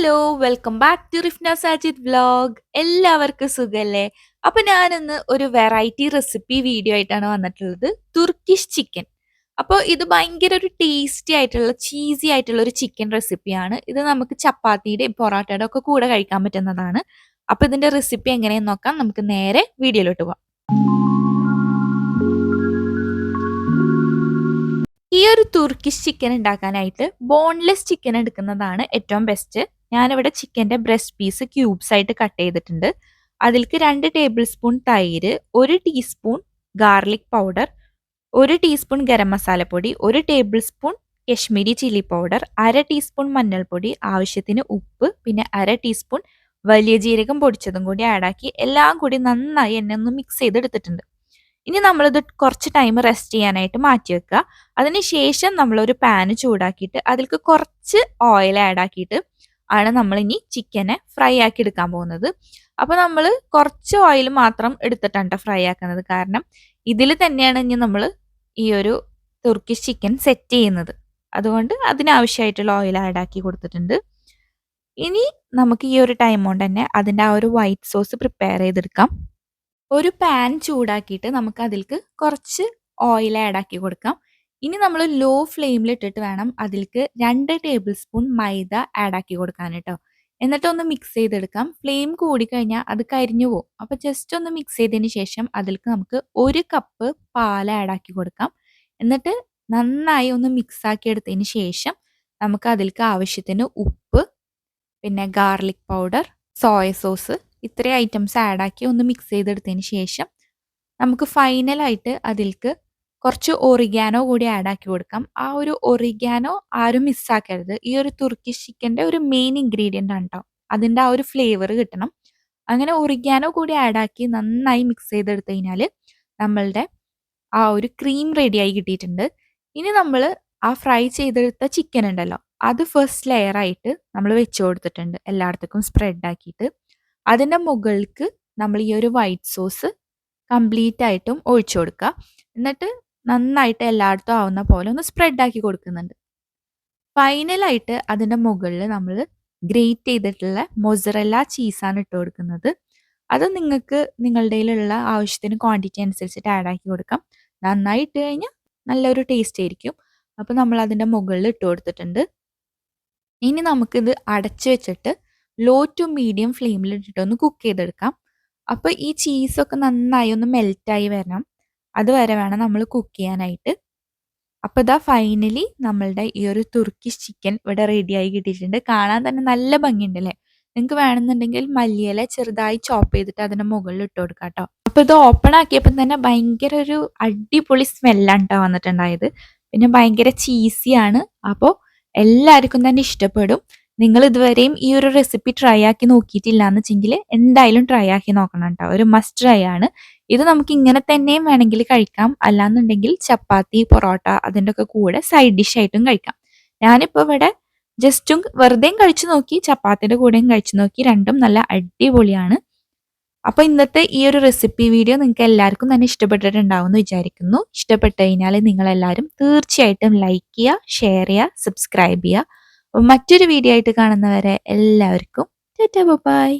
Hello welcome back to Rifna Sajid vlog എല്ലാവർക്കും സുഖല്ലേ? അപ്പൊ ഞാനിന്ന് ഒരു വെറൈറ്റി റെസിപ്പി വീഡിയോ ആയിട്ടാണ് വന്നിട്ടുള്ളത്. Turkish chicken. അപ്പോൾ ഇത് ഭയങ്കര ഒരു ടേസ്റ്റി ആയിട്ടുള്ള ചീസി ആയിട്ടുള്ള ഒരു ചിക്കൻ റെസിപ്പിയാണ് ഇത് നമുക്ക് ചപ്പാത്തിയുടെയും പൊറോട്ടയുടെ ഒക്കെ കൂടെ കഴിക്കാൻ പറ്റുന്നതാണ്. അപ്പൊ ഇതിന്റെ റെസിപ്പി എങ്ങനെയെന്ന് നോക്കാം. നമുക്ക് നേരെ വീഡിയോയിലോട്ട് പോവാം. ഈ ഒരു തുർക്കിഷ് ചിക്കൻ ഉണ്ടാക്കാനായിട്ട് ബോൺലെസ് ചിക്കൻ എടുക്കുന്നതാണ് ഏറ്റവും ബെസ്റ്റ് ഞാനിവിടെ ചിക്കന്റെ ബ്രസ്റ്റ് പീസ് ക്യൂബ്സ് ആയിട്ട് കട്ട് ചെയ്തിട്ടുണ്ട്. അതിലേക്ക് രണ്ട് ടേബിൾ സ്പൂൺ തൈര് ഒരു ടീസ്പൂൺ ഗാർലിക് പൗഡർ ഒരു ടീസ്പൂൺ ഗരം മസാലപ്പൊടി ഒരു tablespoon Kashmiri chilli powder അര ടീസ്പൂൺ മഞ്ഞൾപ്പൊടി ആവശ്യത്തിന് ഉപ്പ് പിന്നെ അര ടീസ്പൂൺ വലിയ ജീരകം പൊടിച്ചതും കൂടി ആഡാക്കി എല്ലാം കൂടി നന്നായി എന്നെ ഒന്ന് മിക്സ് ചെയ്തെടുത്തിട്ടുണ്ട്. ഇനി നമ്മളിത് കുറച്ച് ടൈം റെസ്റ്റ് ചെയ്യാനായിട്ട് മാറ്റി വെക്കുക. അതിനുശേഷം നമ്മളൊരു പാന് ചൂടാക്കിയിട്ട് അതിൽക്ക് കുറച്ച് ഓയിൽ ആഡ് ആക്കിയിട്ട് ആണ് നമ്മൾ ഇനി ചിക്കനെ ഫ്രൈ ആക്കി എടുക്കാൻ പോകുന്നത്. അപ്പോൾ നമ്മൾ കുറച്ച് ഓയിൽ മാത്രം എടുത്തിട്ടാണ് ഫ്രൈ ആക്കുന്നത്. കാരണം ഇതിൽ തന്നെയാണ് ഇനി നമ്മൾ ഈ ഒരു തുർക്കിഷ് ചിക്കൻ സെറ്റ് ചെയ്യുന്നത്. അതുകൊണ്ട് അതിനാവശ്യമായിട്ടുള്ള ഓയിൽ ആഡ് ആക്കി കൊടുത്തിട്ടുണ്ട്. ഇനി നമുക്ക് ഈ ഒരു ടൈം കൊണ്ട് തന്നെ അതിന്റെ ആ ഒരു വൈറ്റ് സോസ് പ്രിപ്പയർ ചെയ്തെടുക്കാം. ഒരു പാൻ ചൂടാക്കിയിട്ട് നമുക്ക് അതിലേക്ക് കുറച്ച് ഓയിൽ ആഡ് ആക്കി കൊടുക്കാം. ഇനി നമ്മൾ ലോ ഫ്ലെയിമിൽ ഇട്ടിട്ട് വേണം അതിലേക്ക് രണ്ട് ടേബിൾ സ്പൂൺ മൈദ ആഡ് ആക്കി കൊടുക്കാൻ കേട്ടോ എന്നിട്ട് ഒന്ന് മിക്സ് ചെയ്തെടുക്കാം. ഫ്ലെയിം കൂടിക്കഴിഞ്ഞാൽ അത് കരിഞ്ഞു പോകും അപ്പോൾ ജസ്റ്റ് ഒന്ന് മിക്സ് ചെയ്തതിന് ശേഷം അതിലേക്ക് നമുക്ക് ഒരു കപ്പ് പാൽ ആഡ് ആക്കി കൊടുക്കാം. എന്നിട്ട് നന്നായി ഒന്ന് മിക്സ് ആക്കി എടുത്തതിന് ശേഷം നമുക്ക് അതിലേക്ക് ആവശ്യത്തിന് ഉപ്പ് പിന്നെ ഗാർലിക് പൗഡർ സോയ സോസ് ഇത്രയും ഐറ്റംസ് ആഡ് ആക്കി ഒന്ന് മിക്സ് ചെയ്തെടുത്തതിന് ശേഷം നമുക്ക് ഫൈനലായിട്ട് അതിലേക്ക് കുറച്ച് ഒറിഗാനോ കൂടി ആഡ് ആക്കി കൊടുക്കാം. ആ ഒരു ഒറിഗാനോ ആരും മിസ്സാക്കരുത് ഈ ഒരു തുർക്കിഷ് ചിക്കന്റെ ഒരു മെയിൻ ഇൻഗ്രീഡിയന്റ് ആണ് കേട്ടോ അതിന്റെ ആ ഒരു ഫ്ലേവർ കിട്ടണം. അങ്ങനെ ഒറിഗാനോ കൂടി ആഡ് ആക്കി നന്നായി മിക്സ് ചെയ്തെടുത്തു കഴിഞ്ഞാൽ നമ്മളുടെ ആ ഒരു ക്രീം റെഡിയായി കിട്ടിയിട്ടുണ്ട്. ഇനി നമ്മൾ ആ ഫ്രൈ ചെയ്തെടുത്ത ചിക്കൻ ഉണ്ടല്ലോ അത് ഫസ്റ്റ് ലെയർ ആയിട്ട് നമ്മൾ വെച്ച് കൊടുത്തിട്ടുണ്ട്. എല്ലായിടത്തേക്കും സ്പ്രെഡ് ആക്കിയിട്ട്. അതിന്റെ മുകൾക്ക് നമ്മൾ ഈ ഒരു വൈറ്റ് സോസ് കംപ്ലീറ്റ് ആയിട്ടും ഒഴിച്ചു കൊടുക്കുക. എന്നിട്ട് നന്നായിട്ട് എല്ലായിടത്തും ആവുന്ന പോലെ ഒന്ന് സ്പ്രെഡ് ആക്കി കൊടുക്കുന്നുണ്ട്. ഫൈനലായിട്ട് അതിന്റെ മുകളിൽ നമ്മൾ ഗ്രേറ്റ് ചെയ്തിട്ടുള്ള മൊസറല്ല ചീസാണ് ഇട്ട് കൊടുക്കുന്നത്. അത് നിങ്ങൾക്ക് നിങ്ങളുടെ കയ്യിലുള്ള ആവശ്യത്തിന് ക്വാണ്ടിറ്റി അനുസരിച്ചിട്ട് ആഡ് ആക്കി കൊടുക്കാം. നന്നായി ഇട്ട് കഴിഞ്ഞാൽ നല്ലൊരു ടേസ്റ്റ് ആയിരിക്കും. അപ്പോൾ നമ്മൾ അതിന്റെ മുകളിൽ ഇട്ട് കൊടുത്തിട്ടുണ്ട്. ഇനി നമുക്കിത് അടച്ചു വെച്ചിട്ട് ലോ ടു മീഡിയം ഫ്ലെയിമിൽ ഇട്ടിട്ട് ഒന്ന് കുക്ക് ചെയ്തെടുക്കാം. അപ്പോൾ ഈ ചീസൊക്കെ നന്നായി ഒന്ന് മെൽറ്റായി വരണം. അതുവരെ വേണം നമ്മൾ കുക്ക് ചെയ്യാനായിട്ട്. അപ്പോൾ ഇതാ ഫൈനലി നമ്മളുടെ ഈ ഒരു തുർക്കിഷ് ചിക്കൻ ഇവിടെ റെഡിയായി കിട്ടിയിട്ടുണ്ട്. കാണാൻ തന്നെ നല്ല ഭംഗിയുണ്ടല്ലേ? നിങ്ങൾക്ക് വേണമെന്നുണ്ടെങ്കിൽ മല്ലിയില ചെറുതായി ചോപ്പ് ചെയ്തിട്ട് അതിന്റെ മുകളിൽ ഇട്ട് കൊടുക്കാം കേട്ടോ. അപ്പോൾ ഇത് ഓപ്പൺ ആക്കിയപ്പോൾ തന്നെ ഭയങ്കര ഒരു അടിപൊളി സ്മെല്ലാണ് കേട്ടോ വന്നിട്ടുണ്ടായത്. പിന്നെ ഭയങ്കര ചീസിയാണ് അപ്പോൾ എല്ലാവർക്കും തന്നെ ഇഷ്ടപ്പെടും. നിങ്ങൾ ഇതുവരെയും ഈ ഒരു റെസിപ്പി ട്രൈ ആക്കി നോക്കിയിട്ടില്ല എന്ന് വെച്ചെങ്കിൽ എന്തായാലും ട്രൈ ആക്കി നോക്കണം കേട്ടോ. ഒരു മസ്റ്റ് ട്രൈ ആണ്. ഇത് നമുക്ക് ഇങ്ങനെ തന്നെയും വേണമെങ്കിൽ കഴിക്കാം. അല്ലാന്നുണ്ടെങ്കിൽ ചപ്പാത്തി പൊറോട്ട അതിന്റെ ഒക്കെ കൂടെ സൈഡ് ഡിഷ് ആയിട്ടും കഴിക്കാം. ഞാനിപ്പോൾ ഇവിടെ ജസ്റ്റും വെറുതെയും കഴിച്ചു നോക്കി ചപ്പാത്തിന്റെ കൂടെയും കഴിച്ചു നോക്കി രണ്ടും നല്ല അടിപൊളിയാണ്. അപ്പോൾ ഇന്നത്തെ ഈ ഒരു റെസിപ്പി വീഡിയോ നിങ്ങൾക്ക് എല്ലാവർക്കും തന്നെ ഇഷ്ടപ്പെട്ടിട്ടുണ്ടാവും എന്ന് വിചാരിക്കുന്നു. ഇഷ്ടപ്പെട്ട് കഴിഞ്ഞാൽ നിങ്ങളെല്ലാവരും തീർച്ചയായിട്ടും ലൈക്ക് ചെയ്യുക ഷെയർ ചെയ്യുക സബ്സ്ക്രൈബ് ചെയ്യുക. മറ്റൊരു വീഡിയോ ആയിട്ട് കാണുന്നവരെ എല്ലാവർക്കും ബൈ.